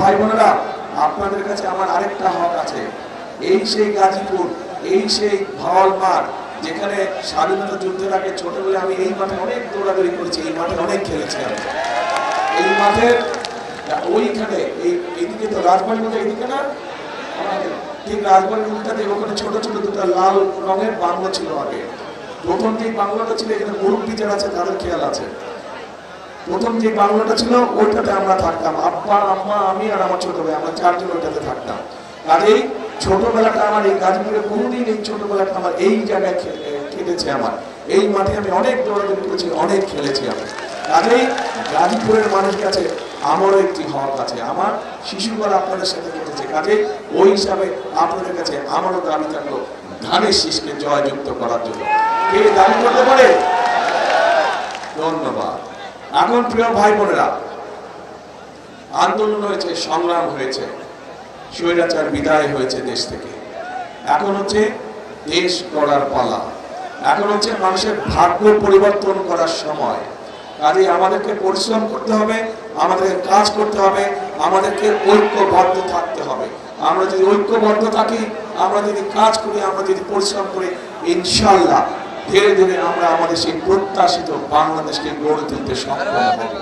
ভাই বোনেরা আপনাদের কাছে আমার আরেকটা হক আছে। এই সেই গাজীপুর, এই সেই ভাওয়াল মাঠ, যেখানে স্বাধীনতা যুদ্ধের আগে ছোটবেলায় আমি এই মাঠে অনেক দৌড়াদৌড়ি করেছি, এই মাঠে অনেক খেলেছি আমি। এই মাঠের ওইখানে, এই এদিকে তো রাজবাড়ি মতো এদিকে না? ঠিক রাজবাড়ির উল্টাতে ওখানে ছোট ছোট দুটো লাল রঙের বাংলো ছিল আগে। প্রথম যে বাংলোটা ছিল, এখানে মুরব্বী যারা আছে, তাদের খেয়াল আছে। প্রথম যে বাংলোটা ছিল, ওইটাতে আমরা থাকতাম। আব্বা, আম্মা, আমি আর আমার ছোট ভাই, আমরা চারজন ওইটাতে থাকতাম। আর এই ছোটবেলাটা আমার এই গাজীপুরে কোনোদিন এই ছোটবেলাটা আমার এই জায়গায় কেটেছে আমার। এই মাঠে আমি অনেক দৌড়াদৌড়ি করেছি, অনেক খেলেছি আমি। কাজেই গাজীপুরের মানুষের কাছে আমারও একটি হক আছে। আমার শিশুবেলা আপনাদের সাথে কেটেছে। কাজে ওই হিসাবে আপনাদের কাছে আমারও দাবি থাকল, ধানের শীষকে জয়যুক্ত করার জন্য। কে দাবি করতে পারে? ধন্যবাদ। এখন প্রিয় ভাই বোনেরা আন্দোলন হয়েছে, সংগ্রাম হয়েছে, স্বৈরাচার বিদায় হয়েছে দেশ থেকে। এখন হচ্ছে দেশ গড়ার পালা। এখন হচ্ছে মানুষের ভাগ্য পরিবর্তন করার সময়। কাজে আমাদেরকে পরিশ্রম করতে হবে, আমাদেরকে কাজ করতে হবে, আমাদেরকে ঐক্যবদ্ধ থাকতে হবে। আমরা যদি ঐক্যবদ্ধ থাকি, আমরা যদি কাজ করি, আমরা যদি পরিশ্রম করি, ইনশাল্লাহ ধীরে ধীরে আমরা আমাদের সেই প্রত্যাশিত বাংলাদেশকে গড়ে তুলতে সক্ষম হব।